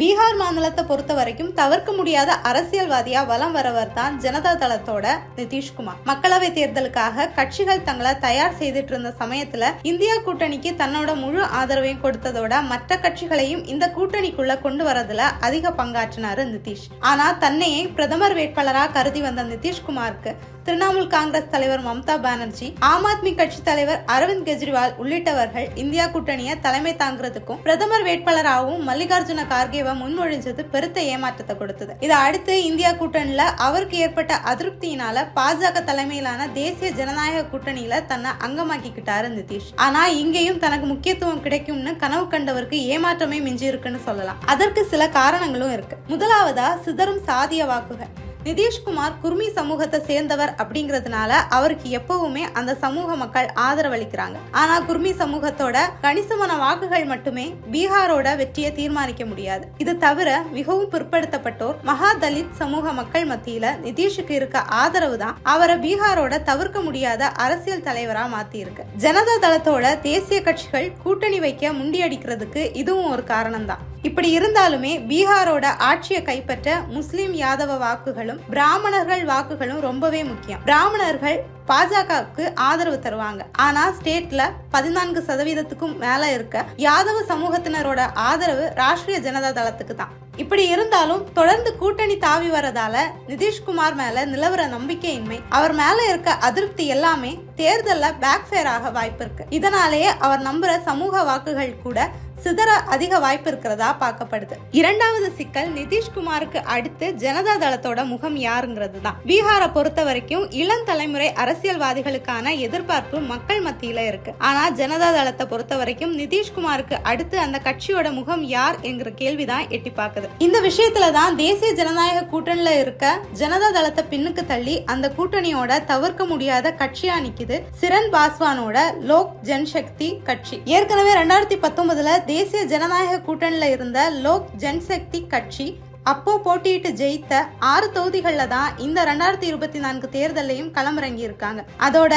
பீகார் மாநிலத்தை பொறுத்த வரைக்கும் தவிர்க்க முடியாத அரசியல்வாதியா வலம் வரவர் தான் ஜனதா தளத்தோட நிதிஷ்குமார். மக்களவை தேர்தலுக்காக கட்சிகள் தங்களை தயார் செய்துட்டு இருந்த சமயத்துல இந்தியா கூட்டணிக்கு தன்னோட முழு ஆதரவையும் கொடுத்ததோட மற்ற கட்சிகளையும் இந்த கூட்டணிக்குள்ள கொண்டு வரதுல அதிக பங்காற்றினாரு நிதிஷ். ஆனா தன்னையே பிரதமர் வேட்பாளராக கருதி வந்த நிதிஷ்குமாருக்கு திரிணாமுல் காங்கிரஸ் தலைவர் மம்தா பானர்ஜி ஆம் ஆத்மி கட்சி தலைவர் அரவிந்த் கெஜ்ரிவால் உள்ளிட்டவர்கள் இந்தியா கூட்டணியை தலைமை தாங்கிறதுக்கும் பிரதமர் வேட்பாளராகவும் மல்லிகார்ஜுன கார்கேவை முன்மொழிஞ்சது பெருத்த ஏமாற்றத்தை கொடுத்தது. இதை அடுத்து இந்தியா கூட்டணியில அவருக்கு ஏற்பட்ட அதிருப்தியினால பாஜக தலைமையிலான தேசிய ஜனநாயக கூட்டணியில தன்னை அங்கமாக்கிக்கிட்டாரு நிதிஷ். ஆனா இங்கேயும் தனக்கு முக்கியத்துவம் கிடைக்கும்னு கனவு கண்டவருக்கு ஏமாற்றமே மிஞ்சி இருக்குன்னு சொல்லலாம். அதற்கு சில காரணங்களும் இருக்கு. முதலாவதா சிதறும் சாதிய வாக்குகள். நிதிஷ்குமார் குர்மி சமூகத்தை சேர்ந்தவர் அப்படிங்கிறதுனால அவருக்கு எப்பவுமே அந்த சமூக மக்கள் ஆதரவளிக்கிறாங்க. ஆனா குர்மி சமூகத்தோட கணிசமான வாக்குகள் மட்டுமே பீகாரோட வெற்றியை தீர்மானிக்க முடியாது. இது தவிர மிகவும் பிற்படுத்தப்பட்டோர் மகா தலித் சமூக மக்கள் மத்தியில நிதிஷுக்கு இருக்க ஆதரவு தான் அவரை பீகாரோட தவிர்க்க முடியாத அரசியல் தலைவரா மாத்தி இருக்கு ஜனதா தளத்தோட தேசிய கட்சிகள் கூட்டணி வைக்க முண்டியடிக்கிறதுக்கு இதுவும் ஒரு காரணம் தான். இப்படி இருந்தாலுமே பீகாரோட ஆட்சியை கைப்பற்ற முஸ்லிம் யாதவ வாக்குகளும் பிராமணர்கள் வாக்குகளும் ரொம்பவே முக்கியம். பிராமணர்கள் பாஜகவுக்கு ஆதரவு தருவாங்க. ஆனா ஸ்டேட்ல பதினான்கு சதவீதத்துக்கும் மேல இருக்க யாதவ சமூகத்தினரோட ஆதரவு ராஷ்டிரிய ஜனதா தளத்துக்கு தான். இப்படி இருந்தாலும் தொடர்ந்து கூட்டணி தாவி வரதால நிதிஷ்குமார் மேல நிலவர நம்பிக்கையின்மை அவர் மேல இருக்க அதிருப்தி எல்லாமே தேர்தல்ல பேக் ஆக வாய்ப்பு இருக்கு. இதனாலேயே அவர் நம்புற சமூக வாக்குகள் கூட சிதற அதிக வாய்ப்பு இருக்கிறதா பார்க்கப்படுது. இரண்டாவது சிக்கல் நிதிஷ்குமாருக்கு அடுத்து ஜனதா தளத்தோட முகம் யாருங்கிறது தான் பீகாரை பொறுத்த வரைக்கும் இளம் தலைமுறை அரசியல்வாதிகளுக்கான எதிர்பார்ப்பு மக்கள் மத்தியில இருக்கு. ஆனா ஜனதா தளத்தை பொறுத்த வரைக்கும் நிதிஷ்குமாருக்கு அடுத்து அந்த கட்சியோட முகம் யார் என்கிற கேள்விதான் எட்டி பார்க்குது. இந்த விஷயத்துல தான் தேசிய ஜனநாயக கூட்டணியில இருக்க ஜனதா தளத்தை பின்னுக்கு தள்ளி அந்த கூட்டணியோட தவிர்க்க முடியாத கட்சியா நிக்குது சிரன் பாஸ்வானோட லோக் ஜன்சக்தி கட்சி. ஏற்கனவே ரெண்டாயிரத்தி பத்தொன்பதுல தேசிய ஜனநாயக கூட்டணியில் இருந்த லோக் ஜன்சக்தி கட்சி அப்போ போட்டியிட்டு ஜெயித்த ஆறு தொகுதிகளில் தான் இந்த ரெண்டாயிரத்தி இருபத்தி நான்கு தேர்தலையும் களமிறங்கி இருக்காங்க. அதோட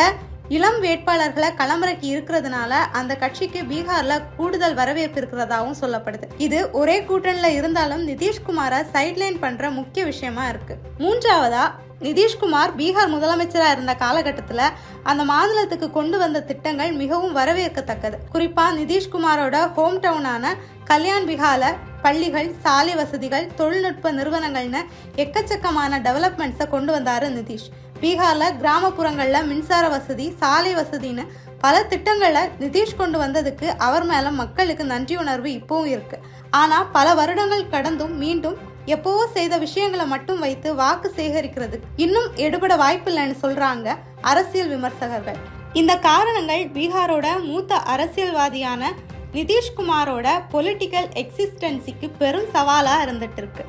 இளம் வேட்பாளர்களை களமிறக்கி இருக்கிறதுனால அந்த கட்சிக்கு பீகார்ல கூடுதல் வரவேற்பு இருக்கிறதாவும் சொல்லப்படுது. இது ஒரே கூட்டணியில இருந்தாலும் நிதிஷ்குமாரை சைட்லைன் பண்ற முக்கிய விஷயமா இருக்கு. மூன்றாவதா நிதிஷ்குமார் பீகார் முதலமைச்சராக இருந்த காலகட்டத்தில் அந்த மாநிலத்துக்கு கொண்டு வந்த திட்டங்கள் மிகவும் வரவேற்கத்தக்கது. குறிப்பாக நிதிஷ்குமாரோட ஹோம் டவுனான கல்யாண் பிகால பள்ளிகள் சாலை வசதிகள் தொழில்நுட்ப நிறுவனங்கள்னு எக்கச்சக்கமான டெவலப்மெண்ட்ஸை கொண்டு வந்தாரு நிதிஷ். பீகாரில் கிராமப்புறங்களில் மின்சார வசதி சாலை வசதின்னு பல திட்டங்களை நிதிஷ் கொண்டு வந்ததுக்கு அவர் மேலே மக்களுக்கு நன்றி உணர்வு இப்பவும் இருக்கு. ஆனால் பல வருடங்கள் கடந்தும் மீண்டும் எப்பவோ செய்த விஷயங்களை மட்டும் வைத்து வாக்கு சேகரிக்கிறது. இன்னும் எடுபட வாய்ப்பில்லைன்னு சொல்றாங்க அரசியல் விமர்சகர்கள். இந்த காரணங்கள் பீகாரோட மூத்த அரசியல்வாதியான நிதிஷ்குமாரோட பொலிட்டிக்கல் எக்ஸிஸ்டன்சிக்கு பெரும் சவாலா இருந்துட்டு இருக்கு.